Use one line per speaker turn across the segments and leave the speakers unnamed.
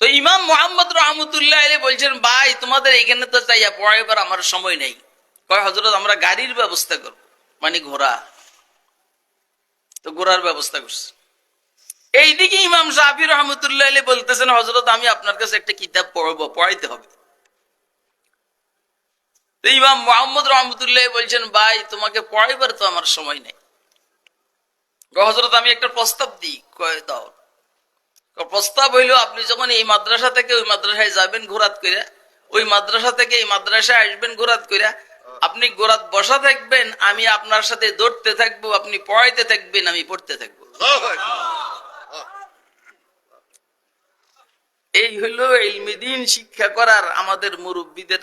তো ইমাম মোহাম্মদ রহমতুল্লাহ আলী বলছেন, ভাই, তোমাদের এখানে তো চাইয়া পড়াইবার আমার সময় নেই। কয় হজরত আমরা গাড়ির ব্যবস্থা করব। মানে ঘোড়া। তো ঘোড়ার ব্যবস্থা করছি। এইদিকে ইমাম সাহাবি রহমতুল্লাহ আলী বলতেছেন হজরত আমি আপনার কাছে একটা কিতাব পড়ব, পড়াইতে হবে। ইমাম মোহাম্মদ রহমতুল্লাহ বলছেন, ভাই, তোমাকে পড়াইবার তো আমার সময় নেই। হজরত আমি একটা প্রস্তাব দিই। কয়, দাও। প্রস্তাব হইল, আপনি যখন এই মাদ্রাসা থেকে ওই মাদ্রাসায় যাবেন ঘোরাত করে ওই মাদ্রাসা থেকে এই মাদ্রাসায় আসবেন ঘোরাত করে আপনি গোরাত বসা থাকবেন, আমি আপনার সাথে দৌড়তে থাকব, আপনি পড়াইতে থাকবেন, আমি পড়তে থাকব। এই হলো ইলমিদিন শিক্ষা করার আমাদের মুরব্বীদের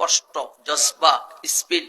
কষ্ট, জজবা, স্পিড।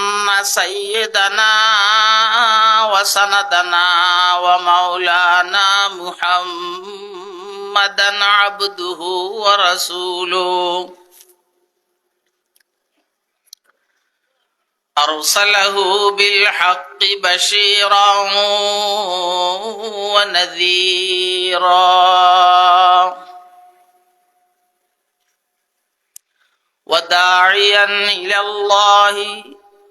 سيدنا وسندنا ومولانا محمدا عبده ورسوله. أرسله بالحق بشيرا ونذيرا. وداعيا إلى الله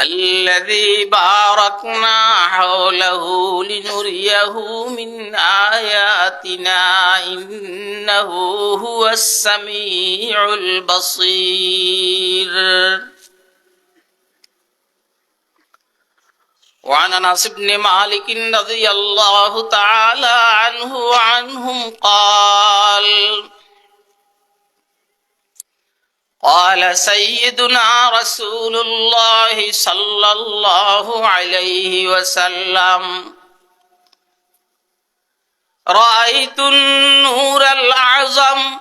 الذي باركنا حوله لنريه من آياتنا إنه هو السميع البصير. وعن أنس بن مالك رضي الله تعالى عنه وعنهم قال قال سيدنا رسول الله صلى الله عليه وسلم رأيت النور الأعظم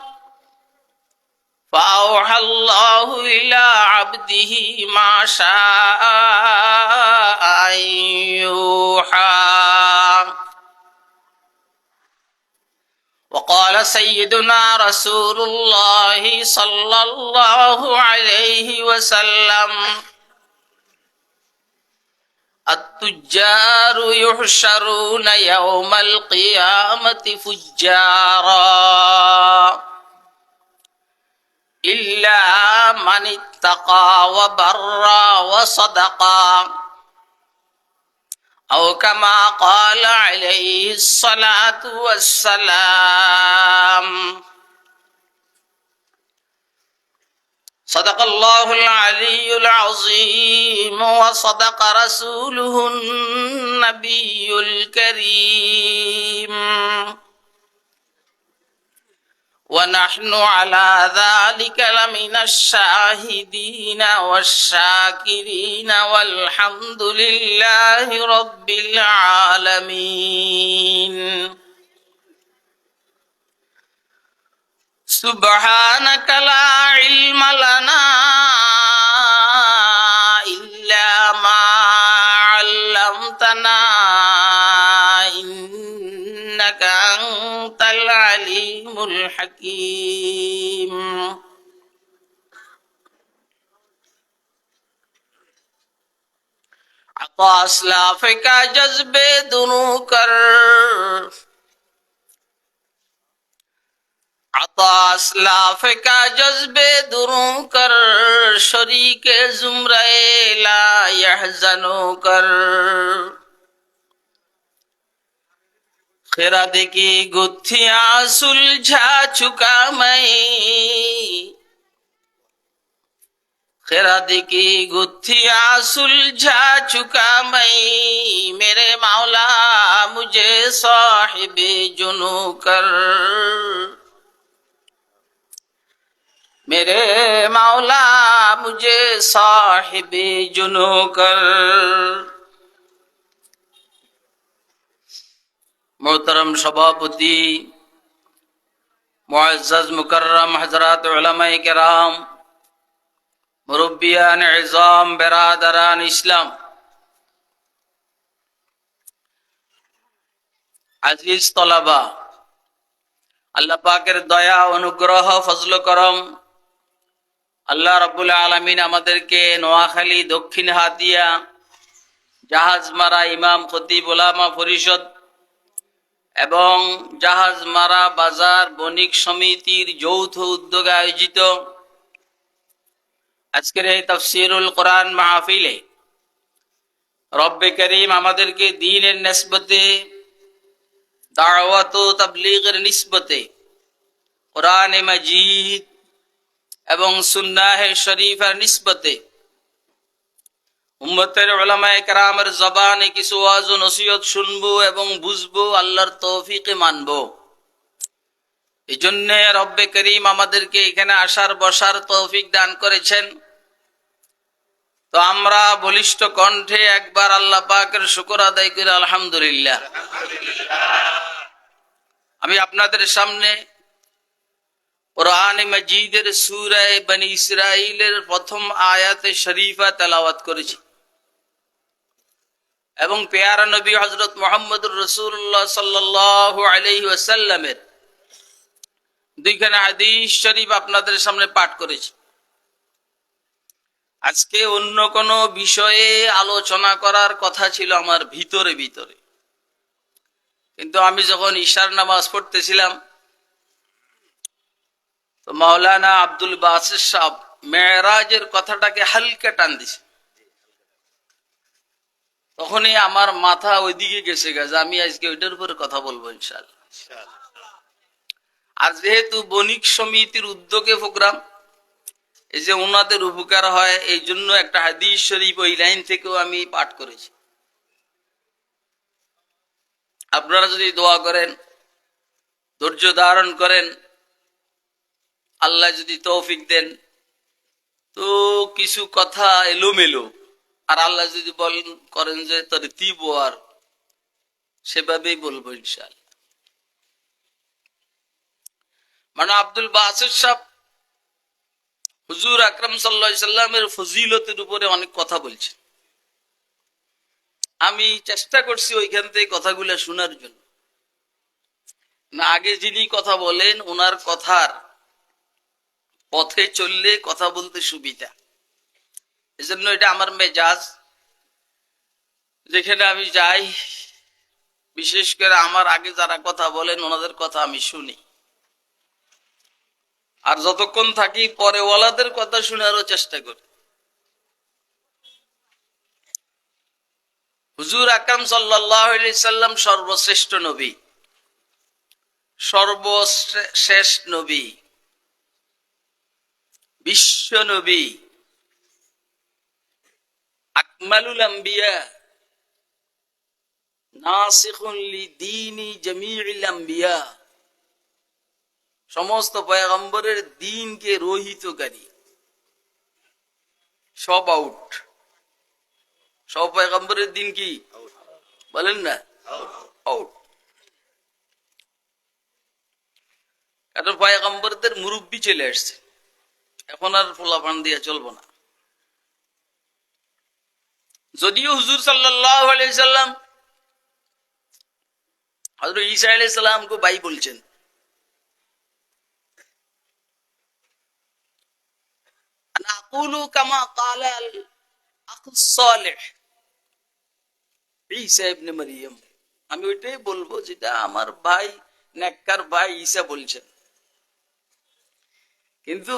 فأوحى الله إلى عبده ما شاء أن يوحى. وقال سيدنا رسول الله صلى الله عليه وسلم التجار يحشرون يوم القيامة فجارا إلا من اتقى وبر وصدقا. أو كما قال عليه الصلاة والسلام. صدق الله العلي العظيم وصدق رسوله النبي الكريم. ونحن على ذلك لمن الشاهدين والشاكرين والحمد لله رب العالمين. سبحانك لا علم إنك أنت العليم الحكيم. عطا اسلاف کا جذب دنو کر. عطا اسلاف کا جذب درو کر. شریک زمرے لا يحزنو کر. खिरद की गुत्थिया सुलझा चुका मैं। खिरद की गुत्थिया सुलझा चुका मैं। मेरे मौला मुझे साहिब जुनू कर मेरे मौला मुझे साहिब जुनू कर মোহতরম সভাপতি মুকরম হজরত কেরাম মুরব্বিয়ান এজাম বেরাদারান ইসলাম। আজিজ তলাবা, আল্লাহ পাকের দয়া, অনুগ্রহ, ফজল করম, আল্লাহ রবুল আলমিন আমাদেরকে নোয়াখালী দক্ষিণ হাতিয়া জাহাজ মারা ইমাম খতিবুলামা পরিষদ এবং জাহাজ মারা বাজার বণিক সমিতির যৌথ উদ্যোগে আয়োজিত আজকের এই তফসিরুল কোরআন মাহফিলে রব্বে করিম আমাদেরকে দিনের নেসবতে, দাওয়াত তাবলীগের নিসবতে, কোরআন মাজিদ এবং সুন্নাহে শরীফের নিসবতে উম্মতের ওলামায়ে কেরামের জবানে কিছু ওয়াজ নসিহত শুনব এবং বুঝব, আল্লাহর তৌফিকে মানবো। এই জন্য রব্বে করিম আমাদেরকে এখানে আসার, বসার তৌফিক দান করেছেন। তো আমরা বলিষ্ঠ কণ্ঠে একবার আল্লাহ পাকের শুকর আদায় করি, আলহামদুলিল্লাহ। আমি আপনাদের সামনে মজিদের সুরায় বনি ইসরাইলের প্রথম আয়াতে শরীফা তেলাওয়াত করেছি। এবং পেয়ারা নবী হজরত মোহাম্মদুর রসুল্লাহ সাল্লাহ আলহি ওয়াসাল্লামের দুইখানে হাদিস শরীফ আপনাদের সামনে পাঠ করেছি। আজকে অন্য কোনো বিষয়ে আলোচনা করার কথা ছিল আমার ভিতরে ভিতরে। কিন্তু আমি যখন ঈশার নামাজ পড়তেছিলাম, তো মাওলানা আব্দুল বাসির সাহ মেয়েরাজের কথাটাকে হালকা টান দিছে। তখনই আমার মাথা ওইদিকে গেছে গেছে আমি আজকে ওইটার উপরে কথা বলব ইনশাল আর যেহেতু বণিক সমিতির উদ্যোগে প্রোগ্রাম, এই যে ওনাদের উপকার হয়, এই জন্য একটা হাদিস শরীফ ওই লাইন থেকেও আমি পাঠ করেছি। আপনারা যদি দোয়া করেন, ধৈর্য ধারণ করেন, আল্লাহ যদি তৌফিক দেন, তো কিছু কথা এলোমেলো। আর আল্লাহ যদি বলেন, করেন যে তোর তিব আর, সেভাবেই বলব ইনশাল মানে আব্দুল বাসির সাহ হুজুর আকরম সাল্লা সাল্লামের ফজিলতের উপরে অনেক কথা বলছেন। আমি চেষ্টা করছি ওইখান থেকে কথাগুলো শোনার জন্য। না, আগে যিনি কথা বলেন, ওনার কথার পথে চললে কথা বলতে সুবিধা। এজন্য এটা আমার মেজাজ। যেখানে আমি যাই, বিশেষ করে আমার আগে যারা কথা বলেন, ওনাদের কথা আমি শুনি। আর যতক্ষণ থাকি, পরে ওয়ালাদের কথা শোনারও চেষ্টা করি। হুজুর আকরাম সাল্লাম সর্বশ্রেষ্ঠ নবী। সর্বশেষ নবী। বিশ্ব নবী। আকমালুল আম্বিয়া নাসিখুন লিদীনি জামিউল আম্বিয়া সমস্ত পয়গম্বরের দিনকে রোহিতকারী। সব আউট সব পয়গম্বরের দিন কি? বলেন না? আউট কারণ পয়গম্বরদের মুরব্বী চলে আসছে। এখন আর ফোলাফান দিয়ে চলবো না। যদিও হুজুর সাল্লাহ সাল্লাম হজরত ঈসা আলাইহিস সালামকে ভাই বলছেন। আকুলু কামা আল আখু সালেহ। ঈসা ইবনে মারিয়াম, আমি ওইটাই বলব যেটা আমার ভাই, নেককার ভাই ঈসা বলছেন। কিন্তু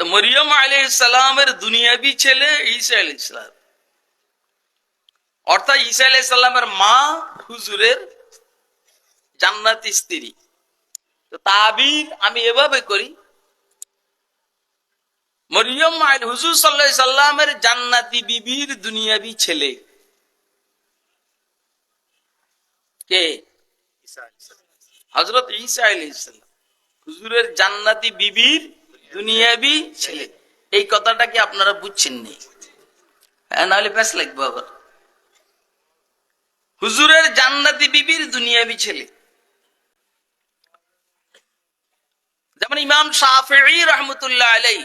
তো মরিয়ম আলাইহিস সালামের দুনিয়াবি ছেলে ঈসা আলাইহিস সালাম। অর্থাৎ ঈসা আলাইহিস সালামের মা হুজুরের জান্নাতি স্ত্রী। তো তাবির আমি এভাবে করি মরিয়ম আল হুজুর সাল্লাহ সাল্লামের জান্নাতি বিবির দুনিয়াবি ছেলে। কে? হজরত ঈসা আলাইহিসসালাম হুজুরের জান্নাতি বিবির দুনিয়াবি ছেলে। এই কথাটা কি আপনারা বুঝছেন নি হ্যাঁ নাহলে প্যাস লাগবে আবার। হুজুরের জান্নাতি বিবির দুনিয়াবি ছেলে। যেমন ইমাম শাফি রহমতুল্লাহ আলাই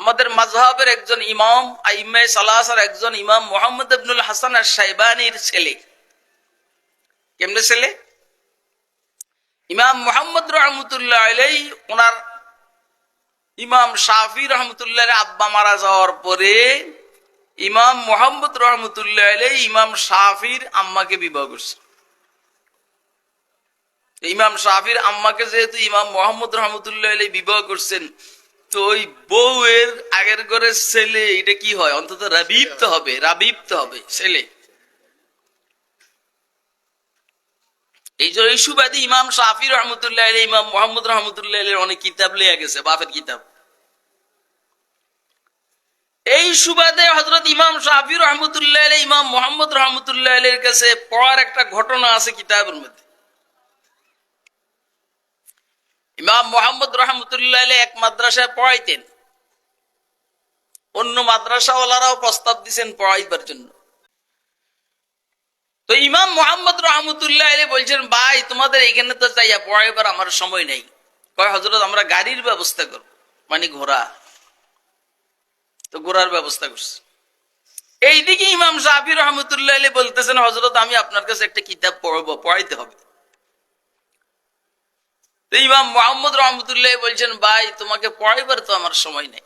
আমাদের মাজহাবের একজন ইমাম আইমে সালাসার একজন ইমাম মোহাম্মদ ইবনুল হাসান আর সাইবানির ছেলে। কেমনে ছেলে? ইমাম মোহাম্মদ রহমতুল্লাহ আলাই ওনার ইমাম শাফি রহমতুল্লাহ আব্বা মারা যাওয়ার পরে ইমাম মোহাম্মদ রহমতুল্লাহ আলাই ইমাম শাফির আম্মাকে বিবাহ করছে। ইমাম শাফির আম্মাকে যেহেতু ইমাম মোহাম্মদ রহমতুল্লাহ আলাই বিবাহ করছেন, তো ওই বউয়ের আগের ঘরের ছেলে, এটা কি হয়? অন্তত রাবিব হবে রাবিব হবে, ছেলে। এই যে এই সুবাদে ইমাম শাফি রহমতুল্লাহ ইমাম মোহাম্মদ রহমতুল্লাহ অনেক কিতাব লেগে গেছে, বাপের কিতাব। এই সুবাদে হজরত ইমাম শাফি রহমতুল্লাহ ইমাম মোহাম্মদ রহমতুল্লাহ কাছে পড়ার একটা ঘটনা আছে কিতাবের মধ্যে। ইমাম মোহাম্মদ রহমতুল্লাহ এক মাদ্রাসায় পড়াইতেন। অন্য মাদ্রাসাওয়ালারাও প্রস্তাব দিচ্ছেন পড়াইবার জন্য। তো ইমাম মোহাম্মদ রহমতুল্লাহ আলী বলছেন, ভাই, তোমাদের এখানে তো চাইয়া পড়াইবার আমার সময় নেই। কয় হজরত আমরা গাড়ির ব্যবস্থা করব। মানে ঘোড়া। তো ঘোড়ার ব্যবস্থা করছি। এইদিকে ইমাম শাহি রহমতুল্লাহ আলী বলতেছেন হজরত আমি আপনার কাছে একটা কিতাব পড়ব, পড়াইতে হবে। ইমাম মোহাম্মদ রহমতুল্লাহ বলছেন, ভাই, তোমাকে পড়াইবার তো আমার সময় নেই।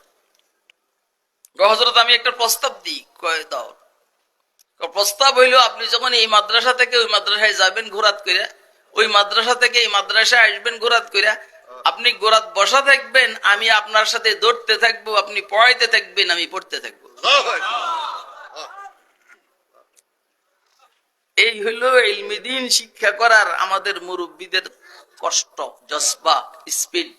হজরত আমি একটা প্রস্তাব দিই। কয়ে, দাও। প্রস্তাব হইল, আপনি যখন এই মাদ্রাসা থেকে ওই মাদ্রাসায় যাবেন ঘোরাত করে ওই মাদ্রাসা থেকে এই মাদ্রাসায় আসবেন ঘোরাত করে আপনি গোরাত বসা থাকবেন, আমি আপনার সাথে দৌড়তে থাকব, আপনি পড়াইতে থাকবেন, আমি পড়তে থাকব। এই হলো শিক্ষা করার আমাদের মুরব্বীদের কষ্ট, জজবা, স্পিড।